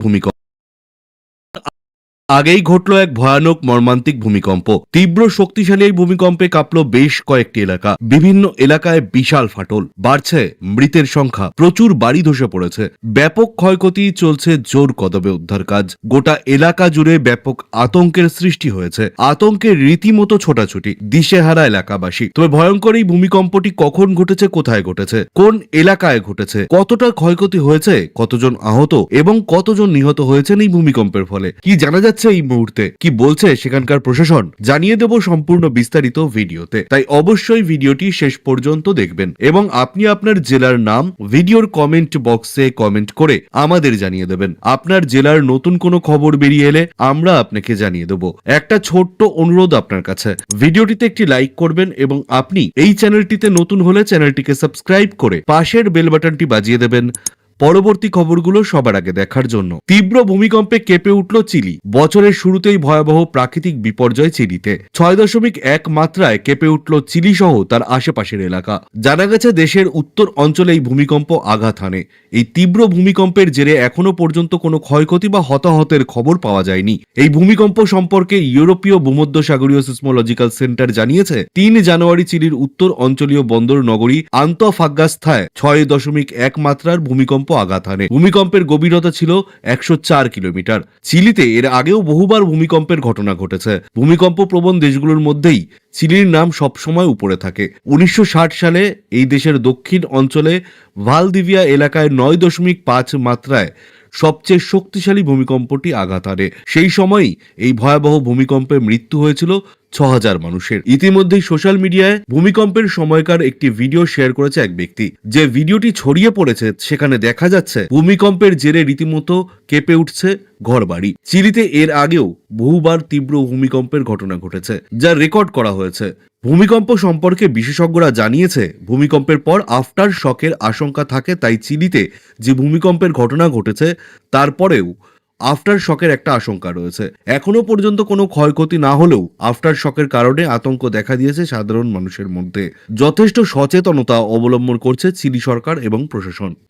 ভূমিকম্প আগেই ঘটল এক ভয়ানক মর্মান্তিক ভূমিকম্প। তীব্র শক্তিশালী এই ভূমিকম্পে কাঁপল বেশ কয়েকটি এলাকা। বিভিন্ন এলাকায় বিশাল ফাটল। বাড়ছে মৃতের সংখ্যা। প্রচুর বাড়ি ধসে পড়েছে। ব্যাপক ক্ষয়ক্ষতি চলছে জোর কদমে উদ্ধার কাজ। গোটা এলাকা জুড়ে ব্যাপক আতঙ্কের সৃষ্টি হয়েছে। আতঙ্কের রীতিমতো ছোটাছুটি। দিশেহারা এলাকাবাসী। তবে ভয়ঙ্কর এই ভূমিকম্পটি কখন ঘটেছে, কোথায় ঘটেছে, কোন এলাকায় ঘটেছে, কতটা ক্ষয়ক্ষতি হয়েছে, কতজন আহত এবং কতজন নিহত হয়েছেন এই ভূমিকম্পের ফলে, কি জানা যাচ্ছে? এই মুহূর্তে। কি বলছে সেখানকার প্রশাসন? জানিয়ে দেব সম্পূর্ণ বিস্তারিত ভিডিওতে। তাই অবশ্যই ভিডিওটি শেষ পর্যন্ত দেখবেন এবং আপনি আপনার জেলার নাম ভিডিওর কমেন্ট বক্সে কমেন্ট করে আমাদের জানিয়ে দেবেন। আপনার জেলার নতুন কোনো খবর বেরিয়ে এলে আমরা আপনাকে জানিয়ে দেব। একটা ছোট্ট অনুরোধ আপনার কাছে। ভিডিওটিতে একটি লাইক করবেন এবং আপনি এই চ্যানেলটিতে নতুন হলে চ্যানেলটিকে সাবস্ক্রাইব করে পাশের বেল বাটনটি বাজিয়ে দেবেন। পরবর্তী খবরগুলো সবার আগে দেখার জন্য। তীব্র ভূমিকম্পে কেঁপে উঠল চিলি। বছরের শুরুতেই ভয়াবহ প্রাকৃতিক বিপর্যয় চিলিতে। ছয় দশমিক এক মাত্রায় কেঁপে উঠল চিলি সহ তার আশেপাশের এলাকা। জানা গেছে দেশের উত্তর অঞ্চলে এই ভূমিকম্প আঘাত হানে। এই তীব্র ভূমিকম্পের জেরে এখনও পর্যন্ত কোনো ক্ষয়ক্ষতি বা হতাহতের খবর পাওয়া যায়নি। এই ভূমিকম্প সম্পর্কে ইউরোপীয় ভূমধ্যসাগরীয় সিসমোলজিক্যাল সেন্টার জানিয়েছে, তিন জানুয়ারি চিলির উত্তর অঞ্চলীয় বন্দর নগরী আন্তঃফাগাস্থায় ছয় দশমিক এক মাত্রার ভূমিকম্প আঘাত হানে। ভূমিকম্পের গভীরতা ছিল একশো চার কিলোমিটার। চিলিতে এর আগেও বহুবার ভূমিকম্পের ঘটনা ঘটেছে। ভূমিকম্প প্রবণ দেশগুলোর মধ্যেই চিলির নাম সবসময় উপরে থাকে। উনিশশো ষাট সালে এই দেশের দক্ষিণ অঞ্চলে ভালদিভিয়া এলাকায় নয় দশমিক পাঁচ মাত্রায় সবচেয়ে শক্তিশালী ভূমিকম্পটি আঘাত সেই সময়ই এই ভয়াবহ ভূমিকম্পে মৃত্যু হয়েছিল ছ হাজার মানুষের। ইতিমধ্যেই সোশ্যাল মিডিয়ায় ভূমিকম্পের সময়কার একটি ভিডিও শেয়ার করেছে এক ব্যক্তি। যে ভিডিওটি ছড়িয়ে পড়েছে, সেখানে দেখা যাচ্ছে ভূমিকম্পের জেরে রীতিমতো কেঁপে উঠছে ঘরবাড়ি। চিলিতে এর আগেও বহুবার তীব্র ভূমিকম্পের ঘটনা ঘটেছে, যা রেকর্ড করা হয়েছে। ভূমিকম্প সম্পর্কে বিশেষজ্ঞরা জানিয়েছে, ভূমিকম্পের পর আফটার শকের আশঙ্কা থাকে, তাই চিলিতে যে ভূমিকম্পের ঘটনা ঘটেছে, তারপরেও আফটার শকের একটা আশঙ্কা রয়েছে। এখনও পর্যন্ত কোনো ক্ষয়ক্ষতি না হলেও আফটার শকের কারণে আতঙ্ক দেখা দিয়েছে সাধারণ মানুষের মধ্যে। যথেষ্ট সচেতনতা অবলম্বন করছে চিলি সরকার এবং প্রশাসন।